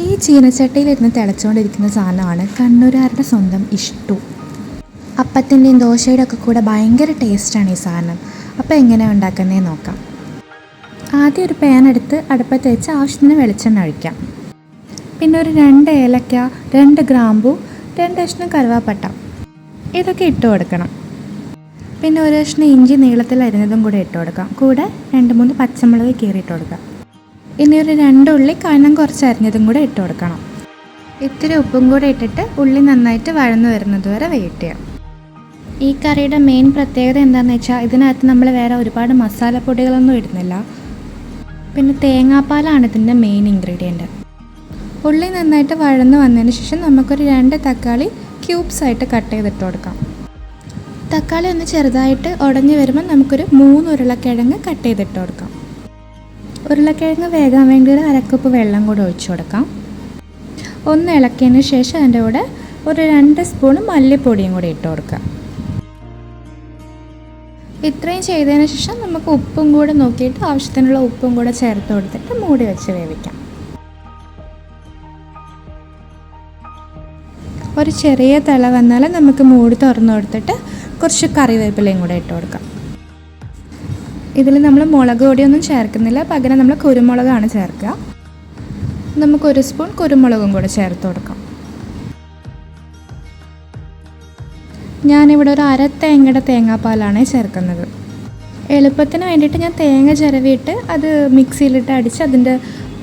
ഈ ചീനച്ചട്ടിയിലിരുന്ന് തിളച്ചുകൊണ്ടിരിക്കുന്ന സാധനമാണ് കണ്ണൂരുകാരുടെ സ്വന്തം ഇഷ്ടു. അപ്പത്തിന്റെയും ദോശയുടെ ഒക്കെ കൂടെ ഭയങ്കര ടേസ്റ്റാണ് ഈ സാധനം. അപ്പോൾ എങ്ങനെ ഉണ്ടാക്കുന്നതെന്ന് നോക്കാം. ആദ്യം ഒരു പാൻ എടുത്ത് അടുപ്പത്ത് വെച്ച് ആവശ്യത്തിന് വെളിച്ചെണ്ണ ഒഴിക്കാം. പിന്നെ ഒരു രണ്ട് ഏലക്ക രണ്ട് ഗ്രാമ്പു രണ്ട് കഷ്ണം കറുവാപ്പട്ട ഇതൊക്കെ ഇട്ട് കൊടുക്കണം. പിന്നെ ഒരു കഷ്ണം ഇഞ്ചി നീളത്തിൽ അരിഞ്ഞതും കൂടെ ഇട്ട് കൊടുക്കാം. കൂടെ രണ്ട് മൂന്ന് പച്ചമുളക് കീറിയിട്ട് കൊടുക്കാം. ഇനി ഒരു രണ്ട് ഉള്ളി കനം കുറച്ച് അരിഞ്ഞതും കൂടെ ഇട്ട് കൊടുക്കണം. ഇത്തിരി ഉപ്പും കൂടെ ഇട്ടിട്ട് ഉള്ളി നന്നായിട്ട് വഴന്നു വരുന്നത് വരെ വെയിറ്റ് ചെയ്യാം. ഈ കറിയുടെ മെയിൻ പ്രത്യേകത എന്താണെന്ന് വെച്ചാൽ ഇതിനകത്ത് നമ്മൾ വേറെ ഒരുപാട് മസാലപ്പൊടികളൊന്നും ഇടുന്നില്ല. പിന്നെ തേങ്ങാപ്പാലാണ് ഇതിന്റെ മെയിൻ ഇൻഗ്രീഡിയന്റ് ഉള്ളി നന്നായിട്ട് വഴന്നു വന്നതിന് ശേഷം നമുക്കൊരു രണ്ട് തക്കാളി ക്യൂബ്സ് ആയിട്ട് കട്ട് ചെയ്തിട്ട് കൊടുക്കാം. തക്കാളി ഒന്ന് ചെറുതായിട്ട് ഉടഞ്ഞു വരുമ്പോൾ നമുക്കൊരു മൂന്ന് ഉരുളക്കിഴങ്ങ് കട്ട് ചെയ്തിട്ട് കൊടുക്കാം. ഉരുളക്കിഴങ്ങ് വേകാൻ വേണ്ടി ഒരു അരക്കപ്പ് വെള്ളം കൂടെ ഒഴിച്ചു കൊടുക്കാം. ഒന്ന് ഇളക്കിയതിന് ശേഷം അതിന്റെ കൂടെ ഒരു രണ്ട് സ്പൂൺ മല്ലിപ്പൊടിയും കൂടി ഇട്ട് കൊടുക്കാം ഇത്രയും ചെയ്തതിന് ശേഷം നമുക്ക് ഉപ്പും കൂടെ നോക്കിയിട്ട് ആവശ്യത്തിനുള്ള ഉപ്പും കൂടെ ചേർത്ത് കൊടുത്തിട്ട് മൂടി വെച്ച് വേവിക്കാം. ഒരു ചെറിയ തിള വന്നാൽ നമുക്ക് മൂടി തുറന്നു കൊടുത്തിട്ട് കുറച്ച് കറിവേപ്പിലയും കൂടെ ഇട്ട് കൊടുക്കാം. ഇതിൽ നമ്മൾ മുളക് പൊടിയൊന്നും ചേർക്കുന്നില്ല പകരം നമ്മൾ കുരുമുളകാണ് ചേർക്കുക. നമുക്കൊരു സ്പൂൺ കുരുമുളകും കൂടെ ചേർത്ത് കൊടുക്കാം. ഞാനിവിടെ ഒരു അര തേങ്ങയുടെ തേങ്ങാപ്പാലാണ് ചേർക്കുന്നത്. എളുപ്പത്തിന് വേണ്ടിയിട്ട് ഞാൻ തേങ്ങ ചിരവിയിട്ട് അത് മിക്സിയിലിട്ട് അടിച്ച് അതിന്റെ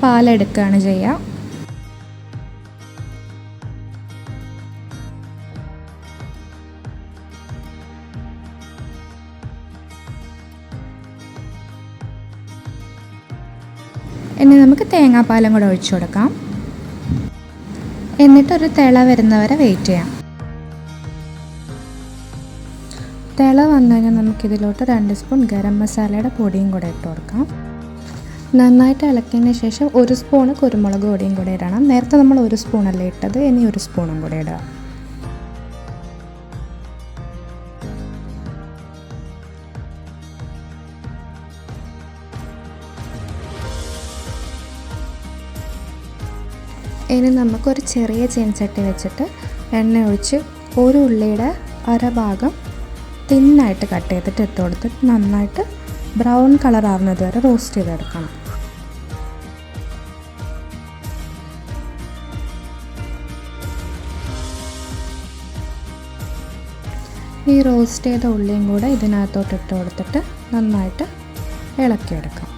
പാലെടുക്കുകയാണ് ചെയ്യുക. ഇനി നമുക്ക് തേങ്ങാപ്പാലും കൂടെ ഒഴിച്ചു കൊടുക്കാം. എന്നിട്ടൊരു തിള വരുന്നവരെ വെയിറ്റ് ചെയ്യാം. തിള വന്നു കഴിഞ്ഞാൽ നമുക്കിതിലോട്ട് രണ്ട് സ്പൂൺ ഗരം മസാലയുടെ പൊടിയും കൂടെ ഇട്ട് കൊടുക്കാം. നന്നായിട്ട് ഇളക്കിയതിന് ശേഷം ഒരു സ്പൂണ് കുരുമുളക് പൊടിയും കൂടെ ഇടണം. നേരത്തെ നമ്മൾ ഒരു സ്പൂണല്ലേ ഇട്ടത് ഇനി ഒരു സ്പൂണും കൂടെ ഇടുക. ഇനി നമുക്കൊരു ചെറിയ ചീനച്ചട്ടി വെച്ചിട്ട് എണ്ണ ഒഴിച്ച് ഒരു ഉള്ളിയുടെ അരഭാഗം തിന്നായിട്ട് കട്ട് ചെയ്തിട്ട് ഇട്ട് കൊടുത്തിട്ട് നന്നായിട്ട് ബ്രൗൺ കളർ ആവുന്നത് വരെ റോസ്റ്റ് ചെയ്തെടുക്കണം. ഈ റോസ്റ്റ് ചെയ്ത ഉള്ളിയും കൂടെ ഇതിനകത്തോട്ട് ഇട്ട് കൊടുത്തിട്ട് നന്നായിട്ട് ഇളക്കിയെടുക്കാം.